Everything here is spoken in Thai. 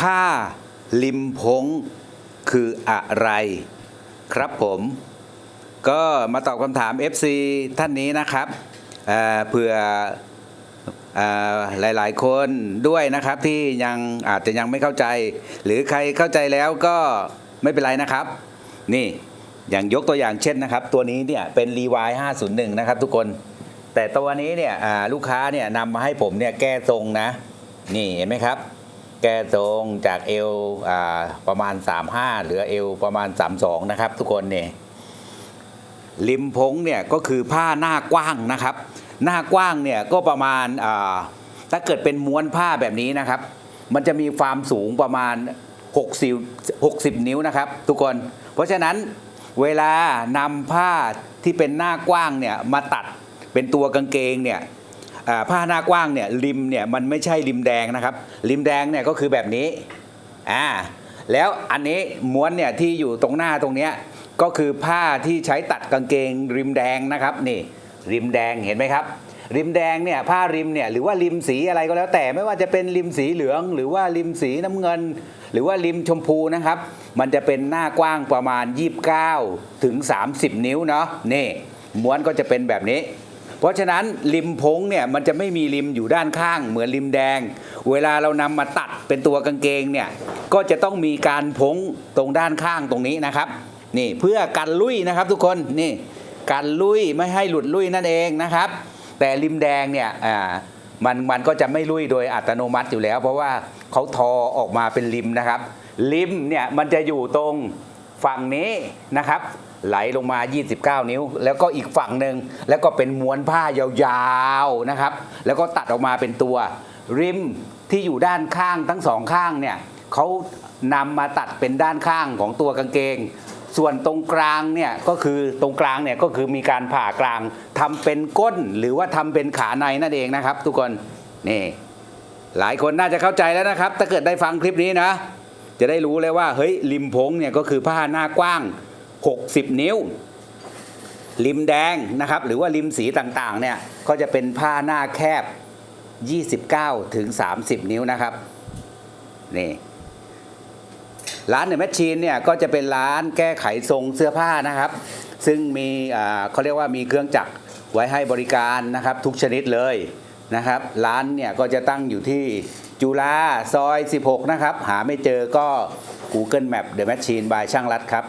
ผ้าริมพงคืออะไรครับผมก็มาตอบคำถาม FC ท่านนี้นะครับเเผื่อหลาย ๆ คนด้วยนะครับที่ยังอาจจะยังไม่เข้าใจ หรือใครเข้าใจแล้วก็ไม่เป็นไรนะครับ นี่อย่างยกตัวอย่างเช่นนะครับ ตัวนี้เนี่ยเป็น r e w i 501 นะครับทุกคน แต่ตัวนี้เนี่ยลูกค้าเนี่ยนำมาให้ผมเนี่ยแก้ทรงนะ นี่เห็นไหมครับ แก้ทรงจากเอวอประมาณ 35 เหลือเอวประมาณ 32 นะครับ ทุกคนเนี่ยริมพงเนี่ยก็คือผ้าหน้ากว้างนะครับ หน้ากว้างเนี่ยก็ประมาณาถ้าเกิดเป็นม้วนผ้าแบบนี้นะครับ มันจะมีความสูงประมาณ 60 60 นิ้วนะครับ ทุกคน เพราะฉะนั้นเวลานำผ้าที่เป็นหน้ากว้างเนี่ยมาตัดเป็นตัวกางเกงเนี่ย ผ้าหน้ากว้างเนี่ยริมเนี่ยมันไม่ใช่ริมแดงนะครับริมแดงเนี่ยก็คือแบบนี้อ่าแล้วอันนี้ม้วนเนี่ยที่อยู่ตรงหน้าตรงเนี้ยก็คือผ้าที่ใช้ตัดกางเกงริมแดงนะครับนี่ริมแดงเห็นไหมครับ ริมแดงเนี่ยผ้าริมเนี่ยหรือว่าริมสีอะไรก็แล้วแต่ไม่ว่าจะเป็นริมสีเหลือง หรือว่าริมสีน้ำเงิน หรือว่าริมชมพูนะครับ มันจะเป็นหน้ากว้างประมาณ 29 ถึง 30 นิ้วเนาะนี่ม้วนก็จะเป็นแบบนี้ เพราะฉะนั้นริมพงเนี่ยมันจะไม่มีริมอยู่ด้านข้าง เหมือนริมแดง เวลาเรานำมาตัดเป็นตัวกางเกงเนี่ยก็จะต้องมีการพงตรงด้านข้างตรงนี้นะครับนี่เพื่อกันลุยนะครับทุกคนนี่กันลุยไม่ให้หลุดลุยนั่นเองนะครับ แต่ริมแดงเนี่ยอ่ามันมันก็จะไม่ลุยโดยอัตโนมัติอยู่แล้ว เพราะว่าเขาทอออกมาเป็นริมนะครับริมเนี่ยมันจะอยู่ตรงฝั่งนี้นะครับ ไหลลงมา 29 นิ้ว แล้วก็อีกฝั่งหนึ่งแล้วก็เป็นม้วนผ้ายาวๆนะครับ แล้วก็ตัดออกมาเป็นตัว ริมที่อยู่ด้านข้างทั้งสองข้างเนี่ยเขานำมาตัดเป็นด้านข้างของตัวกางเกง ส่วนตรงกลางเนี่ยก็คือตรงกลางเนี่ยก็คือมีการผ่ากลางทำเป็นก้นหรือว่าทำเป็นขาในนั่นเองนะครับ ทุกคนนี่หลายคนน่าจะเข้าใจแล้วนะครับ ถ้าเกิดได้ฟังคลิปนี้นะ จะได้รู้เลยว่าเฮ้ยริมพงเนี่ยก็คือผ้าหน้ากว้าง 60 นิ้ว ริมแดงนะครับ หรือว่าริมสีต่างๆ เนี่ย ก็จะเป็นผ้าหน้าแคบ 29 ถึง 30 นิ้วนะครับ นี่ ร้านเดอะแมชชีนเนี่ย ก็จะเป็นร้านแก้ไขทรงเสื้อผ้านะครับ ซึ่งมีเขาเรียกว่ามีเครื่องจักรไว้ให้บริการนะครับ ทุกชนิดเลยนะครับ ร้านเนี่ย ก็จะตั้งอยู่ที่จุฬาซอย 16 นะครับ หาไม่เจอก็ Google Map The Machine by ช่างรัดครับ